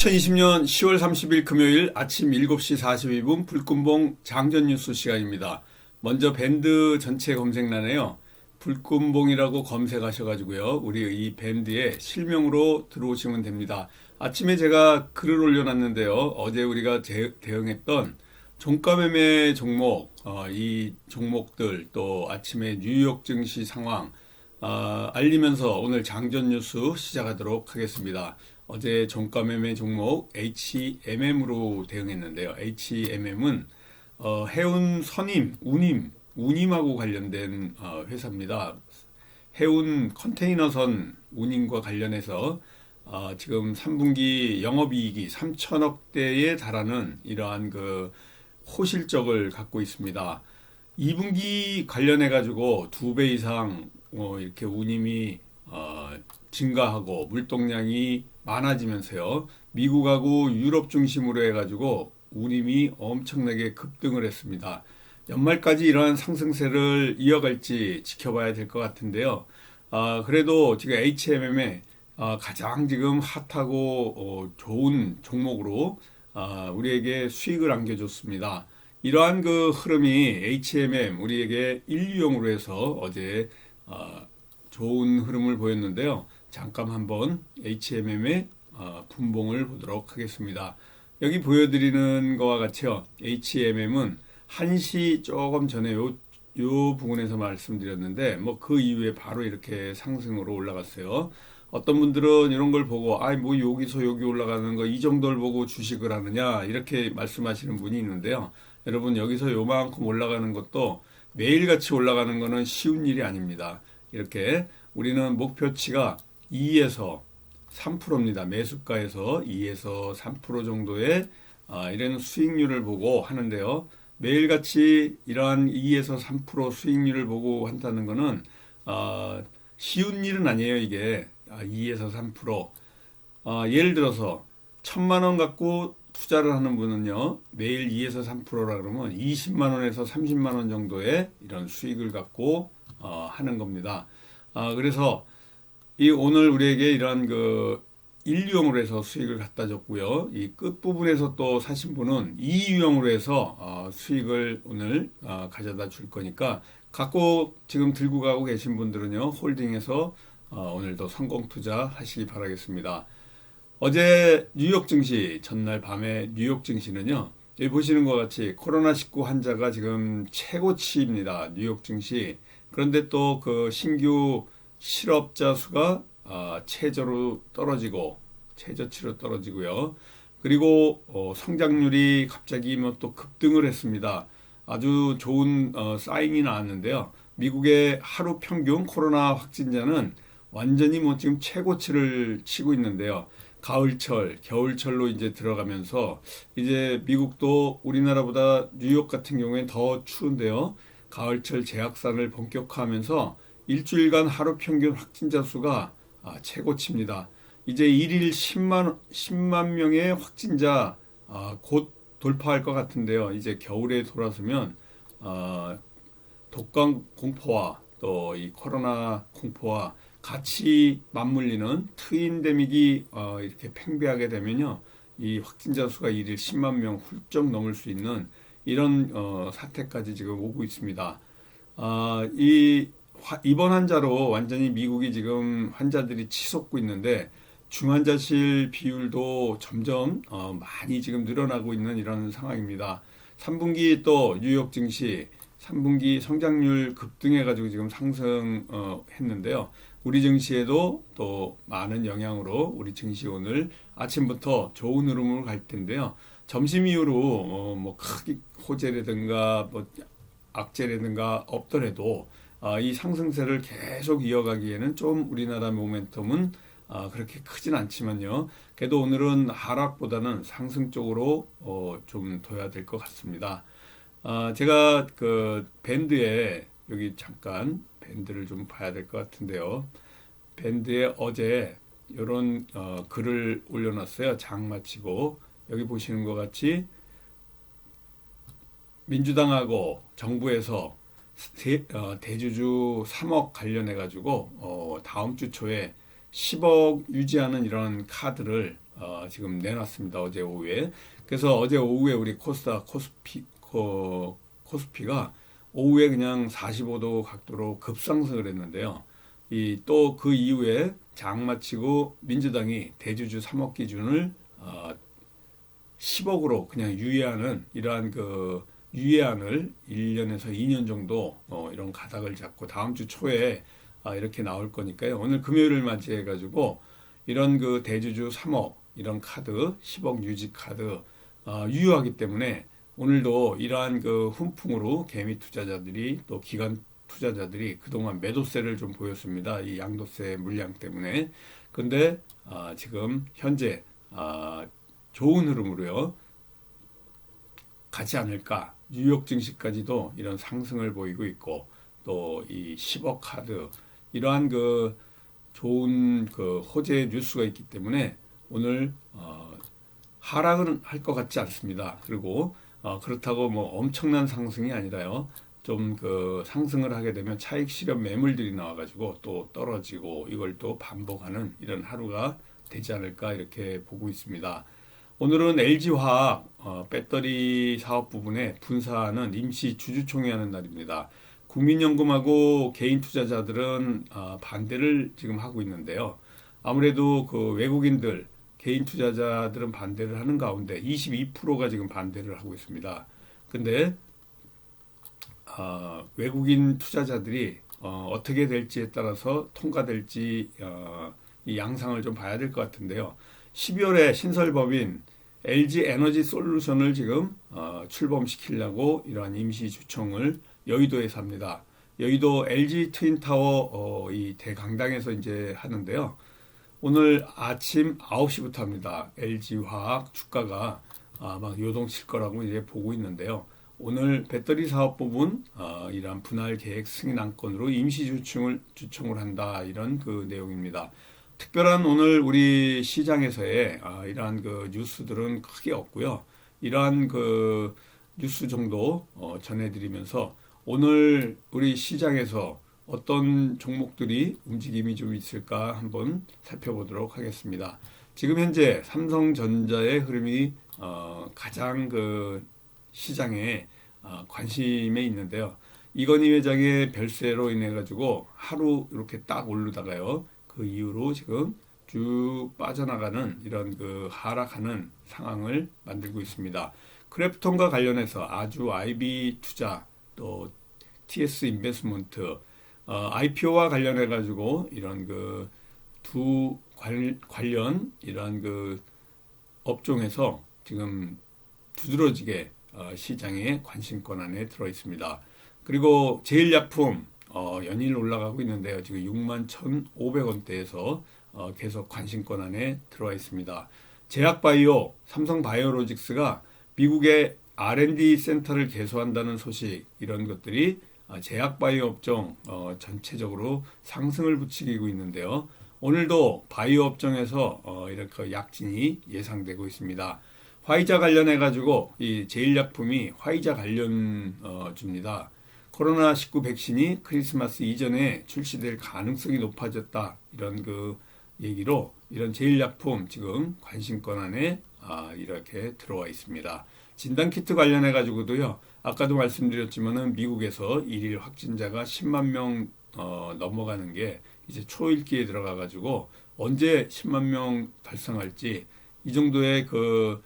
2020년 10월 30일 금요일 아침 7시 42분 불금봉 장전 뉴스 시간입니다. 먼저 밴드 전체 검색란에요. 불금봉이라고 검색하셔가지고요. 우리 이 밴드에 실명으로 들어오시면 됩니다. 아침에 제가 글을 올려놨는데요. 어제 우리가 제- 대응했던 종가 매매 종목, 어, 이 종목들 또 아침에 뉴욕 증시 상황 아, 알리면서 오늘 장전 뉴스 시작하도록 하겠습니다. 어제 종가 매매 종목 HMM으로 대응했는데요. HMM은 어, 해운 선임, 운임, 운임하고 관련된 어, 회사입니다. 해운 컨테이너선 운임과 관련해서 어, 지금 3분기 영업이익이 3천억 대에 달하는 이러한 그 호실적을 갖고 있습니다. 2분기 관련해 가지고 두 배 이상 어, 이렇게 운임이 어, 증가하고 물동량이 많아지면서요. 미국하고 유럽 중심으로 해가지고 운임이 엄청나게 급등을 했습니다. 연말까지 이러한 상승세를 이어갈지 지켜봐야 될 것 같은데요. 아, 그래도 지금 HMM의 아, 가장 지금 핫하고 어, 좋은 종목으로 아, 우리에게 수익을 안겨줬습니다. 이러한 그 흐름이 HMM 우리에게 인류용으로 해서 어제 아, 좋은 흐름을 보였는데요. 잠깐 한번 HMM의 어, 분봉을 보도록 하겠습니다. 여기 보여드리는 것과 같이요. HMM은 1시 조금 전에 요, 요 부분에서 말씀드렸는데 뭐 그 이후에 바로 이렇게 상승으로 올라갔어요. 어떤 분들은 이런 걸 보고 아이 뭐 여기서 여기 올라가는 거 이 정도를 보고 주식을 하느냐 이렇게 말씀하시는 분이 있는데요. 여러분 여기서 요만큼 올라가는 것도 매일같이 올라가는 거는 쉬운 일이 아닙니다. 이렇게 우리는 목표치가 2에서 3%입니다. 매수가에서 2에서 3% 정도의 아, 이런 수익률을 보고 하는데요. 매일같이 이러한 2에서 3% 수익률을 보고 한다는 거는 아, 쉬운 일은 아니에요. 이게 아, 2에서 3%. 아, 예를 들어서 천만 원 갖고 투자를 하는 분은요 매일 2에서 3%라 그러면 20만 원에서 30만 원 정도의 이런 수익을 갖고 어, 하는 겁니다. 아, 그래서 이 오늘 우리에게 이런 그 1유형으로 해서 수익을 갖다 줬고요. 이 끝부분에서 또 사신 분은 2유형으로 해서 어, 수익을 오늘 어, 가져다 줄 거니까 갖고 지금 들고 가고 계신 분들은요. 홀딩해서 어, 오늘도 성공 투자 하시기 바라겠습니다. 어제 뉴욕 증시 전날 밤에 뉴욕 증시는요. 여기 보시는 것 같이 코로나19 환자가 지금 최고치입니다. 뉴욕 증시. 그런데 또 그 신규 실업자 수가 아, 최저로 떨어지고 최저치로 떨어지고요. 그리고 어, 성장률이 갑자기 뭐 또 급등을 했습니다. 아주 좋은 어, 사인이 나왔는데요. 미국의 하루 평균 코로나 확진자는 완전히 뭐 지금 최고치를 치고 있는데요. 가을철, 겨울철로 이제 들어가면서 이제 미국도 우리나라보다 뉴욕 같은 경우엔 더 추운데요. 가을철 재확산을 본격화하면서 일주일간 하루 평균 확진자 수가 아, 최고치입니다. 이제 일일 10만 10만 명의 확진자 아, 곧 돌파할 것 같은데요. 이제 겨울에 돌아서면 아, 독감 공포와 또 이 코로나 공포와 같이 맞물리는 트윈데믹이 어, 이렇게 팽배하게 되면요. 이 확진자 수가 일일 10만 명 훌쩍 넘을 수 있는 이런 어, 사태까지 지금 오고 있습니다. 아, 이 화- 입원 환자로 완전히 미국이 지금 환자들이 치솟고 있는데 중환자실 비율도 점점 어, 많이 지금 늘어나고 있는 이런 상황입니다. 3분기 또 뉴욕 증시 3분기 성장률 급등해가지고 지금 상승했는데요. 우리 증시에도 또 많은 영향으로 우리 증시 오늘 아침부터 좋은 흐름으로 갈 텐데요. 점심 이후로 어, 뭐 크게 호재라든가 뭐 악재라든가 없더라도 아, 이 상승세를 계속 이어가기에는 좀 우리나라 모멘텀은 아, 그렇게 크진 않지만요. 그래도 오늘은 하락보다는 상승 쪽으로 어, 좀 둬야 될 것 같습니다. 아, 제가 그 밴드에 여기 잠깐 밴드를 좀 봐야 될 것 같은데요. 밴드에 어제 이런 어, 글을 올려놨어요. 장 마치고 여기 보시는 것 같이 민주당하고 정부에서 대, 어, 대주주 3억 관련해 가지고 어, 다음 주 초에 10억 유지하는 이런 카드를 어, 지금 내놨습니다. 어제 오후에. 그래서 어제 오후에 우리 코스닥 코스피 코, 코스피가 오후에 그냥 45도 각도로 급상승을 했는데요. 이 또 그 이후에 장 마치고 민주당이 대주주 3억 기준을 어, 10억으로 그냥 유예하는 이러한 그 유예안을 1년에서 2년 정도 어, 이런 가닥을 잡고 다음 주 초에 아, 이렇게 나올 거니까요. 오늘 금요일을 맞이해 가지고 이런 그 대주주 3억 이런 카드 10억 유지 카드 어, 유효하기 때문에 오늘도 이러한 그 훈풍으로 개미 투자자들이 또 기관 투자자들이 그동안 매도세를 좀 보였습니다. 이 양도세 물량 때문에. 근데 아, 지금 현재 아, 좋은 흐름으로요. 가지 않을까. 뉴욕 증시까지도 이런 상승을 보이고 있고 또 이 10억 카드 이러한 그 좋은 그 호재 뉴스가 있기 때문에 오늘 어, 하락은 할 것 같지 않습니다. 그리고 어, 그렇다고 뭐 엄청난 상승이 아니라요. 좀 그 상승을 하게 되면 차익 실현 매물들이 나와가지고 또 떨어지고 이걸 또 반복하는 이런 하루가 되지 않을까 이렇게 보고 있습니다. 오늘은 LG화학 어, 배터리 사업 부분에 분사하는 임시 주주총회 하는 날입니다. 국민연금하고 개인 투자자들은 어, 반대를 지금 하고 있는데요. 아무래도 그 외국인들 개인 투자자들은 반대를 하는 가운데 22%가 지금 반대를 하고 있습니다. 근데 어, 외국인 투자자들이 어, 어떻게 될지에 따라서 통과될지 어, 이 양상을 좀 봐야 될 것 같은데요. 12월에 신설법인 LG 에너지 솔루션을 지금 어, 출범시키려고 이러한 임시 주총을 여의도에서 합니다. 여의도 LG 트윈타워 어, 이 대강당에서 이제 하는데요. 오늘 아침 9시부터 합니다. LG화학 주가가 아, 막 요동칠 거라고 이제 보고 있는데요. 오늘 배터리 사업 부분 어, 이러한 분할 계획 승인 안건으로 임시 주총을 주총을 한다 이런 그 내용입니다. 특별한 오늘 우리 시장에서의 아, 이러한 그 뉴스들은 크게 없고요. 이러한 그 뉴스 정도 어, 전해드리면서 오늘 우리 시장에서 어떤 종목들이 움직임이 좀 있을까 한번 살펴보도록 하겠습니다. 지금 현재 삼성전자의 흐름이 어, 가장 그 시장에 어, 관심에 있는데요. 이건희 회장의 별세로 인해 가지고 하루 이렇게 딱 오르다가요. 그 이후로 지금 쭉 빠져나가는 이런 그 하락하는 상황을 만들고 있습니다. 크래프톤과 관련해서 아주 IB 투자 또 TS 인베스먼트 어, IPO와 관련해 가지고 이런 그 두 관련 이런 그 업종에서 지금 두드러지게 어, 시장의 관심권 안에 들어 있습니다. 그리고 제일약품 어, 연일 올라가고 있는데요. 지금 6만 1,500원대에서 어, 계속 관심권 안에 들어와 있습니다. 제약바이오, 삼성바이오로직스가 미국의 R&D 센터를 개소한다는 소식 이런 것들이 어, 제약바이오 업종 어, 전체적으로 상승을 부추기고 있는데요. 오늘도 바이오 업종에서 어, 이렇게 약진이 예상되고 있습니다. 화이자 관련해 가지고 이 제일약품이 화이자 관련 어, 줍니다. 코로나19 백신이 크리스마스 이전에 출시될 가능성이 높아졌다. 이런 그 얘기로 이런 제일약품 지금 관심권 안에 아, 이렇게 들어와 있습니다. 진단키트 관련해 가지고도요. 아까도 말씀드렸지만은 미국에서 일일 확진자가 10만 명 어, 넘어가는 게 이제 초읽기에 들어가 가지고 언제 10만 명 달성할지 이 정도의 그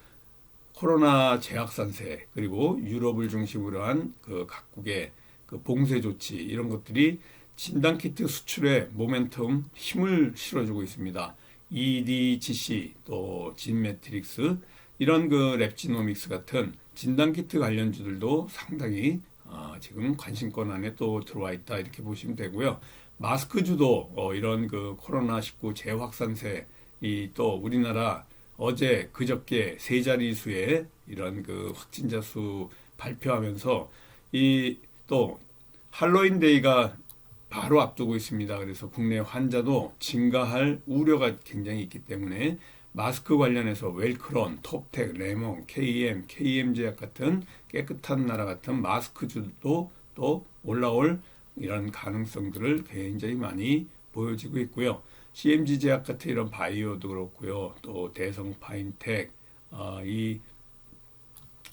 코로나 재확산세 그리고 유럽을 중심으로 한 그 각국의 그 봉쇄 조치 이런 것들이 진단 키트 수출에 모멘텀 힘을 실어주고 있습니다. EDGC 또 진매트릭스 이런 그 랩지노믹스 같은 진단 키트 관련주들도 상당히 어, 지금 관심권 안에 또 들어와 있다 이렇게 보시면 되고요. 마스크주도 어, 이런 그 코로나 19 재확산세 이 또 우리나라 어제 그저께 세 자릿수의 이런 그 확진자 수 발표하면서 이 또 할로윈 데이가 바로 앞두고 있습니다. 그래서 국내 환자도 증가할 우려가 굉장히 있기 때문에 마스크 관련해서 웰크론, 톱텍, 레몬, KM, KM제약 같은 깨끗한 나라 같은 마스크주도 또 올라올 이런 가능성들을 굉장히 많이 보여지고 있고요. CMG 제약 같은 이런 바이오도 그렇고요. 또 대성 파인텍, 어, 이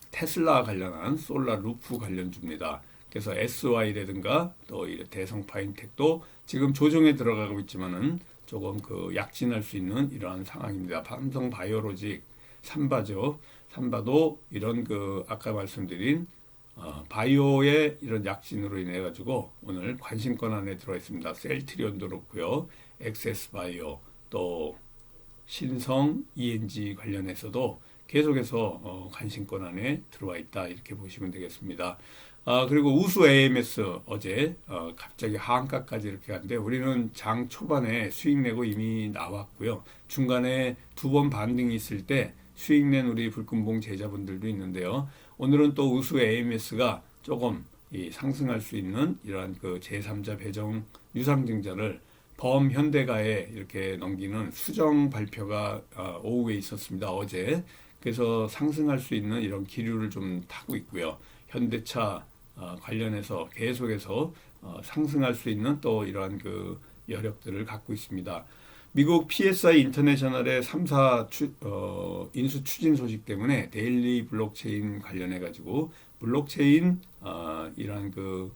테슬라 관련한 솔라 루프 관련주입니다. 그래서 SY라든가 또이 대성 파인텍도 지금 조정에 들어가고 있지만은 조금 그 약진할 수 있는 이러한 상황입니다. 삼성 바이오로직, 삼바죠. 삼바도 이런 그 아까 말씀드린 어, 바이오의 이런 약진으로 인해 가지고 오늘 관심권 안에 들어 있습니다. 셀트리온도 그렇고요. 엑세스 바이오 또 신성 ENG 관련해서도 계속해서 어, 관심권 안에 들어와 있다 이렇게 보시면 되겠습니다. 아, 그리고 우수 AMS 어제 어, 갑자기 하한가까지 이렇게 갔는데 우리는 장 초반에 수익 내고 이미 나왔고요. 중간에 두 번 반등이 있을 때 수익 낸 우리 불금봉 제자분들도 있는데요. 오늘은 또 우수 AMS가 조금 이 상승할 수 있는 이러한 그 제3자 배정 유상증자를 범현대가에 이렇게 넘기는 수정 발표가 어, 오후에 있었습니다. 어제. 그래서 상승할 수 있는 이런 기류를 좀 타고 있고요. 현대차 어, 관련해서 계속해서 어, 상승할 수 있는 또 이러한 그 여력들을 갖고 있습니다. 미국 PSI 인터내셔널의 3사 추, 어, 인수 추진 소식 때문에 데일리 블록체인 관련해 가지고 블록체인 어, 이러한 그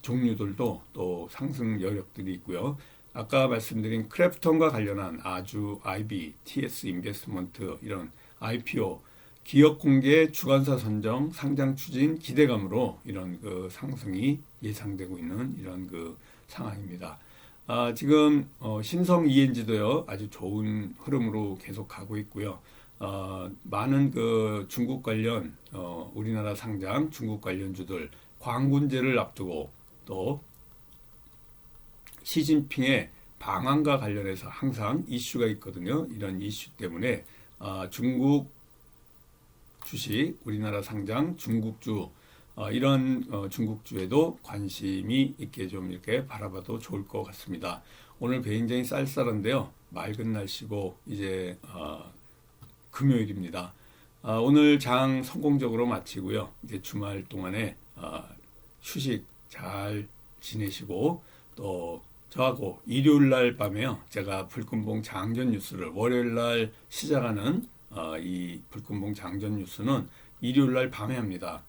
종류들도 또 상승 여력들이 있고요. 아까 말씀드린 크래프톤과 관련한 아주 IB, TS 인베스트먼트 이런 IPO 기업 공개 주관사 선정 상장 추진 기대감으로 이런 그 상승이 예상되고 있는 이런 그 상황입니다. 아, 지금 어, 신성 ENG도요 아주 좋은 흐름으로 계속 가고 있고요. 어, 많은 그 중국 관련 어, 우리나라 상장 중국 관련 주들 광군제를 앞두고 또 시진핑의 방한과 관련해서 항상 이슈가 있거든요. 이런 이슈 때문에 아, 중국 주식, 우리나라 상장 중국주 어, 이런 어, 중국주에도 관심이 있게 좀 이렇게 바라봐도 좋을 것 같습니다. 오늘 굉장히 쌀쌀한데요. 맑은 날씨고 이제 어, 금요일입니다. 아, 오늘 장 성공적으로 마치고요. 이제 주말 동안에 아, 휴식 잘 지내시고 또 저하고 일요일 날 밤에요. 제가 불금봉 장전 뉴스를 월요일 날 시작하는 어, 이 불금봉 장전 뉴스는 일요일 날 밤에 합니다.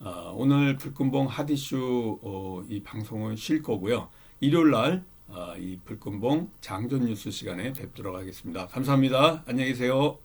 어, 오늘 불금봉 하디슈 어, 이 방송은 쉴 거고요. 일요일 날 어, 이 불금봉 장전 뉴스 시간에 뵙도록 하겠습니다. 감사합니다. 안녕히 계세요.